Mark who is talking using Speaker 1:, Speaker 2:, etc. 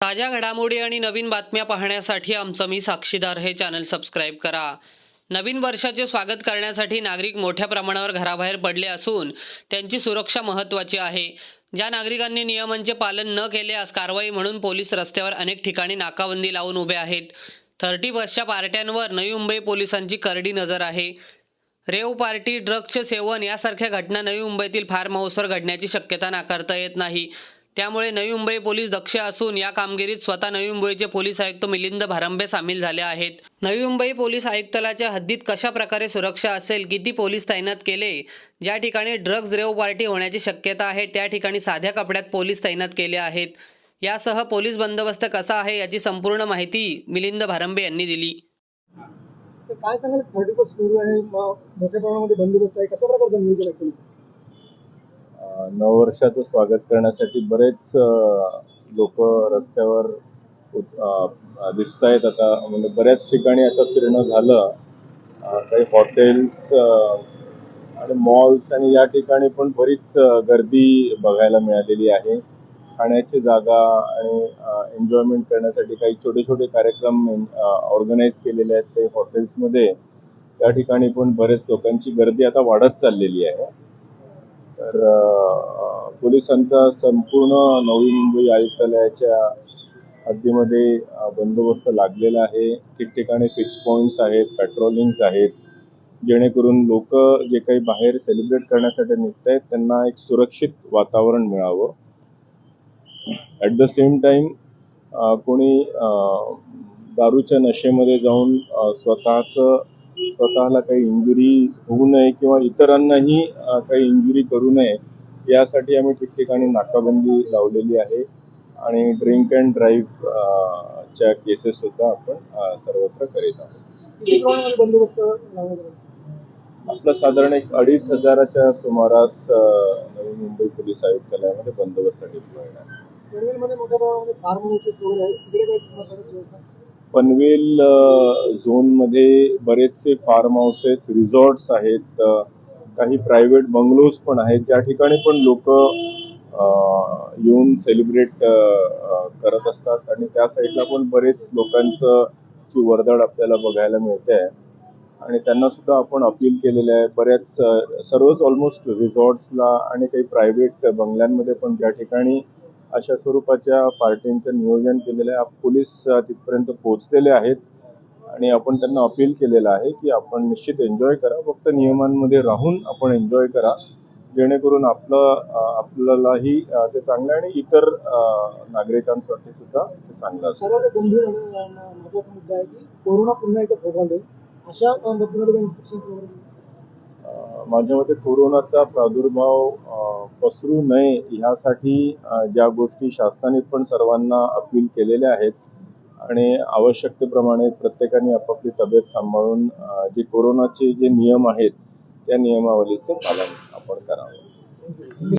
Speaker 1: ताज्या घडामोडी आणि नवीन बातम्या पाहण्यासाठी आमचं मी साक्षीदार हे चॅनल सबस्क्राईब करा. नवीन वर्षाचे स्वागत करण्यासाठी नागरिक मोठ्या प्रमाणावर घराबाहेर पडले असून त्यांची सुरक्षा महत्त्वाची आहे. ज्या नागरिकांनी नियमांचे पालन न केल्यास कारवाई म्हणून पोलीस रस्त्यावर अनेक ठिकाणी नाकाबंदी लावून उभे आहेत. थर्टी बसच्या पार्ट्यांवर नवी मुंबई पोलिसांची करडी नजर आहे. रेव पार्टी ड्रग्सचे सेवन यासारख्या घटना नवी मुंबईतील फार हाऊसवर घडण्याची शक्यता नाकारता येत नाही. त्यामुळे नवी मुंबई पोलीस दक्ष असून या कामगिरीत स्वतः नवी मुंबईचे पोलीस आयुक्त मिलिंद भारंबे सामील झाले आहेत. नवी मुंबई पोलीस आयुक्तालयाच्या हद्दीत कशा प्रकारे सुरक्षा असेल किती पोलीस तैनात केले ज्या ठिकाणी ड्रग्ज रेव पार्टी होण्याची शक्यता आहे त्या ठिकाणी साध्या कपड्यात पोलीस तैनात केले आहेत. यासह पोलीस बंदोबस्त कसा आहे याची संपूर्ण माहिती मिलिंद भारंबे यांनी दिली.
Speaker 2: काय सांगाल थर्टी फर्स्ट सुरू आहे मोठ्या प्रमाणामध्ये बंदोबस्त आहे कशा प्रकारचा नियोजन आहे?
Speaker 3: नववर्षाचं स्वागत करण्यासाठी बरेच लोक रस्त्यावर दिसत आहेत आता. म्हणजे बऱ्याच ठिकाणी आता फिरणं झालं. काही हॉटेल्स आणि मॉल्स आणि या ठिकाणी पण बरीच गर्दी बघायला मिळालेली आहे. खाण्याची जागा आणि एन्जॉयमेंट करण्यासाठी काही छोटे छोटे कार्यक्रम ऑर्गनाईज केलेले आहेत काही हॉटेल्समध्ये. त्या ठिकाणी पण बरेच लोकांची गर्दी आता वाढत चाललेली आहे. तर पोलिसांचा संपूर्ण नवी मुंबई आयुक्तालयाच्या हद्दीमध्ये बंदोबस्त लागलेला आहे. ठिकठिकाणी फिक्स पॉईंट्स आहेत पेट्रोलिंग्स आहेत. जेणेकरून लोक जे काही बाहेर सेलिब्रेट करण्यासाठी निघत आहेत त्यांना एक सुरक्षित वातावरण मिळावं. ॲट द सेम टाइम कोणी दारूच्या नशेमध्ये जाऊन स्वतःचं स्वतःला काही इंजुरी होऊ नये किंवा इतरांनाही काही इंजुरी करू नये यासाठी आम्ही ठिकठिकाणी नाकाबंदी लावलेली आहे. आणि ड्रिंक अँड ड्राईव्ह च्या केसेस सुद्धा आपण सर्वत्र करीत आहोत. आपलं साधारण एक अडीच हजाराच्या सुमारास नवी मुंबई पोलीस आयुक्तालयामध्ये बंदोबस्त डिप्लॉईड आहे. पनवेल झोनमध्ये बरेचसे फार्म हाऊसेस रिझॉर्ट्स आहेत काही प्रायव्हेट बंगलोज पण आहेत. ज्या ठिकाणी पण लोक येऊन सेलिब्रेट करत असतात. आणि त्या साईडला पण बरेच लोकांचं ची वर्दळ आपल्याला बघायला मिळते आहे आणि त्यांना सुद्धा आपण अपील केलेलं आहे. बऱ्याच सर्वच ऑलमोस्ट रिझॉर्ट्सला आणि काही प्रायव्हेट बंगल्यांमध्ये पण ज्या ठिकाणी अशा स्वरूपाच्या पार्टींचं नियोजन केलेलं आहे. आप- पोलीस तिथपर्यंत पोहोचलेले आहेत आणि आपण त्यांना अपील केलेलं आहे की आपण निश्चित एन्जॉय करा. फक्त नियमांमध्ये राहून आपण एन्जॉय करा. जेणेकरून आपलं आपल्यालाही ते चांगलं आणि इतर नागरिकांसाठी सुद्धा ते चांगलं
Speaker 2: सर्वात गंभीर आणि महत्त्वाचा मुद्दा आहे की कोरोना पुन्हा एकदा फोकावले अशा इन्स्ट्रक्शन
Speaker 3: माझ्या मते कोरोनाचा प्रादुर्भाव पसरू नये ह्यासाठी ज्या गोष्टी शासनाने पण सर्वांना अपील केलेल्या आहेत आणि आवश्यकतेप्रमाणे प्रत्येकाने आपापली तब्येत सांभाळून जे कोरोनाचे जे नियम आहेत त्या नियमावलीचं पालन आपण करावं.